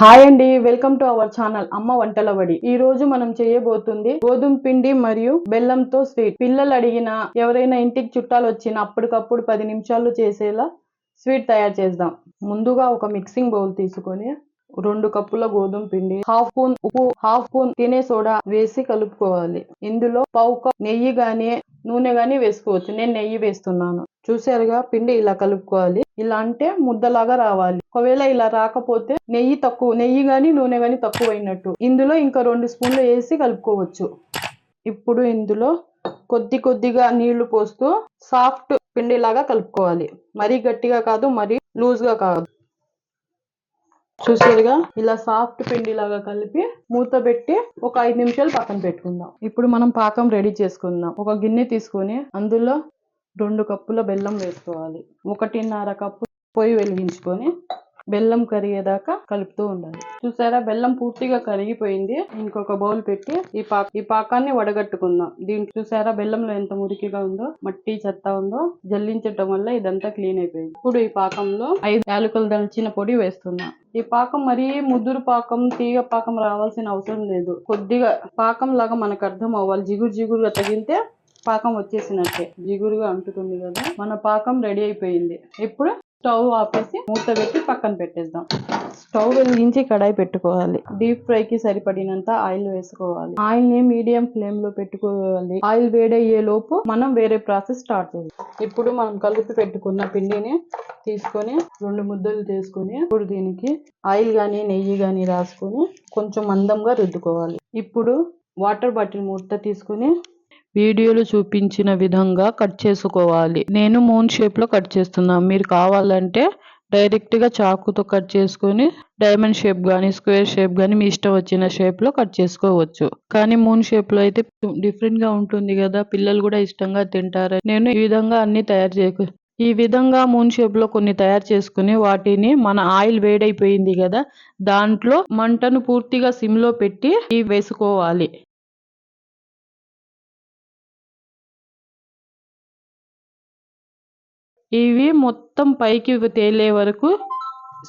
Hi అండి welcome to our channel అమ్మ వంటల వడి. ఈ రోజు మనం చేయబోతుంది గోధుమ పిండి మరియు బెల్లంతో స్వీట్. పిల్లలు అడిగిన ఎవరైనా ఇంటికి చుట్టాలు వచ్చిన అప్పటికప్పుడు పది నిమిషాలు చేసేలా స్వీట్ తయారు చేద్దాం. ముందుగా ఒక మిక్సింగ్ బౌల్ తీసుకొని రెండు కప్పుల గోధుమ పిండి హాఫ్ స్పూన్ ఉప్పు హాఫ్ స్పూన్ తినే సోడా వేసి కలుపుకోవాలి. ఇందులో పావు కప్ నెయ్యి గాని నూనె గాని వేసుకోవచ్చు. నేను నెయ్యి వేస్తున్నాను. చూసారుగా పిండి ఇలా కలుపుకోవాలి. ఇలా అంటే ముద్దలాగా రావాలి. ఒకవేళ ఇలా రాకపోతే నెయ్యి తక్కువ నెయ్యి కానీ నూనె కానీ తక్కువ అయినట్టు ఇందులో ఇంకా రెండు స్పూన్లు వేసి కలుపుకోవచ్చు. ఇప్పుడు ఇందులో కొద్ది కొద్దిగా నీళ్ళు పోస్తూ సాఫ్ట్ పిండిలాగా కలుపుకోవాలి. మరీ గట్టిగా కాదు మరీ లూజ్గా కాదు. చూసారుగా? ఇలా సాఫ్ట్ పిండి లాగా కలిపి మూత పెట్టి ఒక ఐదు నిమిషాలు పక్కన పెట్టుకుందాం. ఇప్పుడు మనం పాకం రెడీ చేసుకుందాం. ఒక గిన్నె తీసుకొని అందులో రెండు కప్పుల బెల్లం వేసుకోవాలి. ఒకటిన్నర కప్పు పొయ్యి వెలిగించుకొని బెల్లం కరిగేదాకా కలుపుతూ ఉండాలి. చూసారా? బెల్లం పూర్తిగా కరిగిపోయింది. ఇంకొక బౌల్ పెట్టి ఈ పాక ఈ పాకాన్ని వడగట్టుకుందాం. దీంట్లో చూసారా? బెల్లంలో ఎంత మురికిగా ఉందో మట్టి చెత్త ఉందో జల్లించటం వల్ల ఇదంతా క్లీన్ అయిపోయింది. ఇప్పుడు ఈ పాకంలో ఐదు యాలకులు దంచిన పొడి వేస్తున్నాం. ఈ పాకం మరీ ముదురు పాకం తీగ పాకం రావాల్సిన అవసరం లేదు. కొద్దిగా పాకం లాగా మనకు అర్థం అవ్వాలి. జిగురు జిగురుగా తగిలితే పాకం వచ్చేసినట్టే. జిగురుగా అంటుతుంది కదా. మన పాకం రెడీ అయిపోయింది. ఇప్పుడు స్టవ్ ఆపేసి మూత పెట్టి పక్కన పెట్టేద్దాం. స్టవ్ వెలిగించి కడాయి పెట్టుకోవాలి. డీప్ ఫ్రై కి సరిపడినంత ఆయిల్ వేసుకోవాలి. ఆయిల్ని మీడియం ఫ్లేమ్లో పెట్టుకోవాలి. ఆయిల్ వేడయ్యే లోపు మనం వేరే ప్రాసెస్ స్టార్ట్ చేయాలి ఇప్పుడు మనం కలిపి పెట్టుకున్న పిండిని తీసుకొని రెండు ముద్దలు తీసుకొని ఇప్పుడు దీనికి ఆయిల్ గాని నెయ్యి గాని రాసుకొని కొంచెం మందంగా రుద్దుకోవాలి. ఇప్పుడు వాటర్ బాటిల్ మూత తీసుకొని వీడియోలో చూపించిన విధంగా కట్ చేసుకోవాలి. నేను మూన్ షేప్లో కట్ చేస్తున్నాను మీరు కావాలంటే డైరెక్ట్గా చాకుతో కట్ చేసుకొని డైమండ్ షేప్ కానీ స్క్వేర్ షేప్ కానీ మీ ఇష్టం వచ్చిన షేప్లో కట్ చేసుకోవచ్చు. కానీ మూన్ షేప్లో అయితే డిఫరెంట్గా ఉంటుంది కదా. పిల్లలు కూడా ఇష్టంగా తింటారు. నేను ఈ విధంగా అన్ని తయారు చేయ ఈ విధంగా మూన్ షేప్లో కొన్ని తయారు చేసుకుని వాటిని మన ఆయిల్ వేడైపోయింది కదా. దాంట్లో మంటను పూర్తిగా సిమ్లో పెట్టి వేసుకోవాలి. ఇవి మొత్తం పైకి తేలే వరకు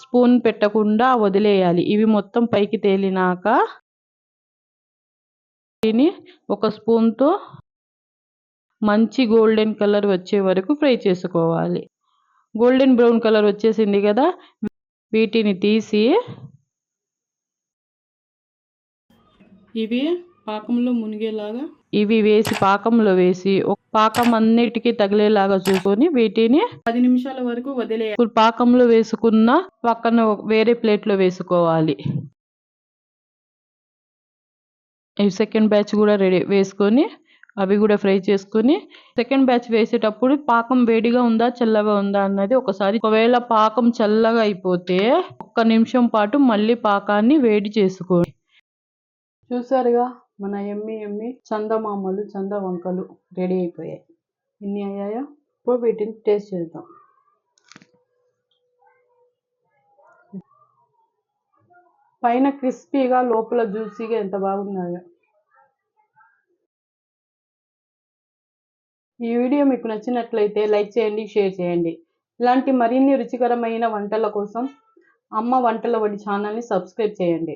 స్పూన్ పెట్టకుండా వదిలేయాలి. ఇవి మొత్తం పైకి తేలినాక దీన్ని ఒక స్పూన్తో మంచి గోల్డెన్ కలర్ వచ్చే వరకు ఫ్రై చేసుకోవాలి. గోల్డెన్ బ్రౌన్ కలర్ వచ్చేసింది కదా వీటిని తీసి ఇవి పాకంలో మునిగేలాగా? ఇవి వేసి పాకంలో వేసి ఒక పాకం అన్నిటికీ తగిలేలాగా చూసుకొని వీటిని పది నిమిషాల వరకు వదిలే ఇప్పుడు పాకంలో వేసుకున్న పక్కన వేరే ప్లేట్లో వేసుకోవాలి. ఈ సెకండ్ బ్యాచ్ కూడా రెడీ వేసుకొని అవి కూడా ఫ్రై చేసుకొని సెకండ్ బ్యాచ్ వేసేటప్పుడు పాకం వేడిగా ఉందా చల్లగా ఉందా అన్నది ఒకసారి ఒకవేళ పాకం చల్లగా అయిపోతే ఒక్క నిమిషం పాటు మళ్ళీ పాకాన్ని వేడి చేసుకోండి. చూసారుగా? మన ఎమ్మి ఎమ్మి చందమామలు చంద వంకలు రెడీ అయిపోయాయి. ఇన్ని అయ్యాయా? ఇప్పుడు వీటిని టేస్ట్ చేద్దాం. పైన క్రిస్పీగా లోపల జ్యూసీగా ఎంత బాగున్నాయో. ఈ వీడియో మీకు నచ్చినట్లయితే లైక్ చేయండి షేర్ చేయండి. ఇలాంటి మరిన్ని రుచికరమైన వంటల కోసం అమ్మ వంటల వడి ఛానల్ని సబ్స్క్రైబ్ చేయండి.